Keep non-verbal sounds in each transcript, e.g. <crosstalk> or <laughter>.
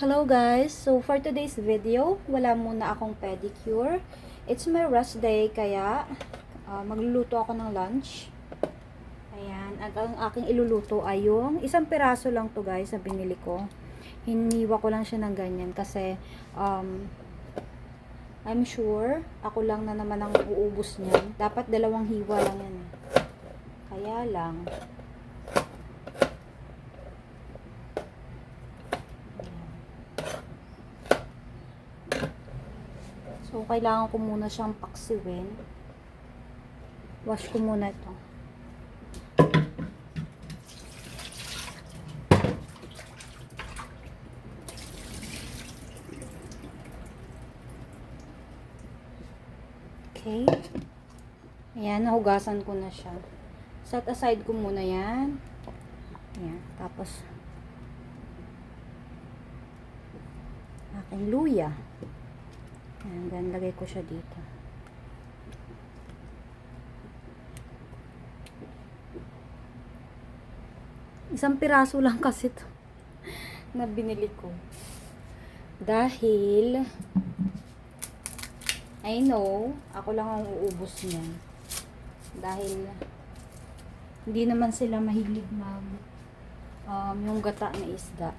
Hello guys! So for today's video, wala muna akong pedicure. It's my rest day kaya ah, magluluto ako ng lunch. Ayan, at ang aking iluluto ay yung isang piraso lang to guys na binili ko. Hiniwa ko lang siya ng ganyan kasi um, I'm sure ako lang na naman ang uubos niyan. Dapat dalawang hiwa lang yan. eh. Kaya lang, So, kailangan ko muna siyang paksiwin. Wash ko muna ito. Okay. Ayan, nahugasan ko na siya. Set aside ko muna yan. Ayan, tapos aking luya. Ayan, lagay ko siya dito. Isang piraso lang <laughs> kasi to na binili ko. Dahil I know, ako lang ang uubos niyan. Dahil hindi naman sila mahilig mag um, yung gata na isda.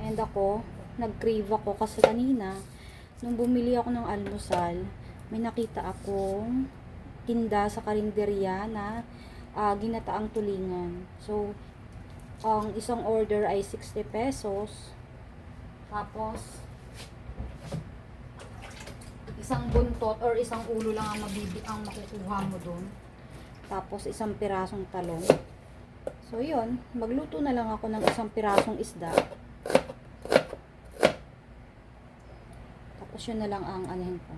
And ako, nag-crave ako kasi kanina, nung bumili ako ng almusal, may nakita akong tinda sa karinderya na ah, ginataang tulingan. So, ang isang order ay 60 pesos. Tapos, isang buntot or isang ulo lang ang mabibi ang makukuha mo doon. Tapos, isang pirasong talong. So, yun. Magluto na lang ako ng isang pirasong isda. Tapos yun na lang ang anahin ko.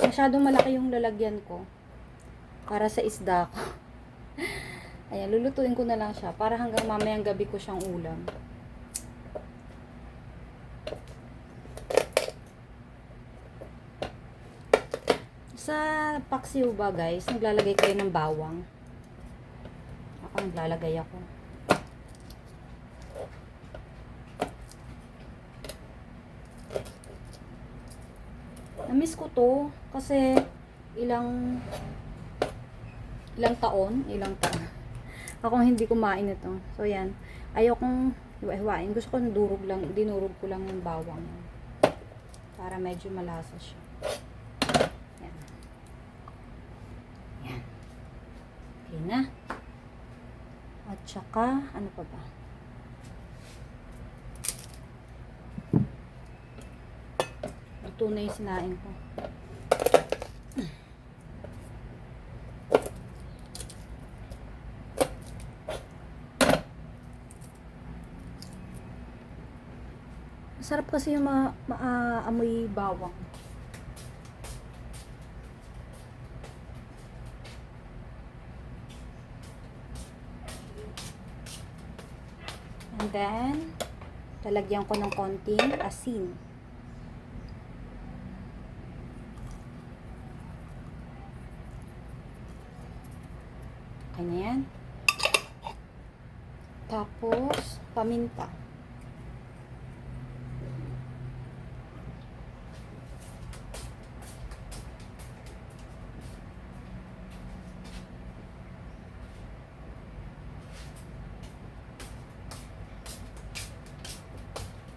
Masyadong malaki yung lalagyan ko. Para sa isda ko. <laughs> Ayan, lulutuin ko na lang siya. Para hanggang mamayang gabi ko siyang ulam. Sa paksiw ba guys, naglalagay kayo ng bawang. Ako naglalagay ako. Namiss ko to kasi ilang ilang taon, ilang taon. Ako hindi kumain ito. So yan. Ayokong hiwa-hiwain. Gusto ko durog lang, dinurog ko lang yung bawang. Para medyo malasa siya. Yan. Yan. Okay na. At saka, ano pa ba? Ito na yung sinain ko. Masarap kasi yung ma, maamoy bawang. And then, lalagyan ko ng konting asin. Ganyan. Tapos, paminta.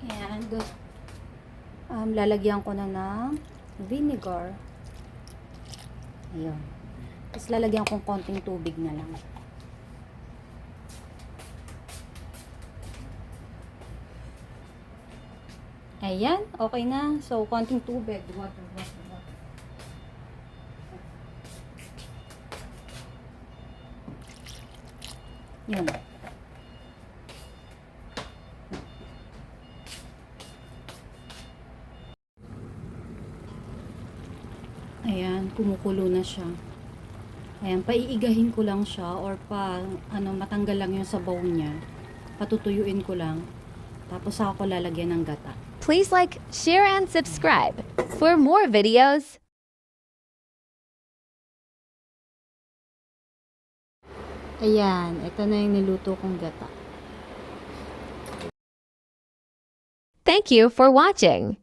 And, um, lalagyan ko na ng vinegar. Ayun. Tapos lalagyan kong konting tubig na lang. Ayan, okay na. So, konting tubig. Water, water, water. Yun. Ayan, kumukulo na siya. Ayan, paiigahin ko lang siya or pa, ano, matanggal lang yung sabaw niya. Patutuyuin ko lang. Tapos ako lalagyan ng gata. Please like, share, and subscribe for more videos. Ayan, ito na yung niluto kong gata. Thank you for watching.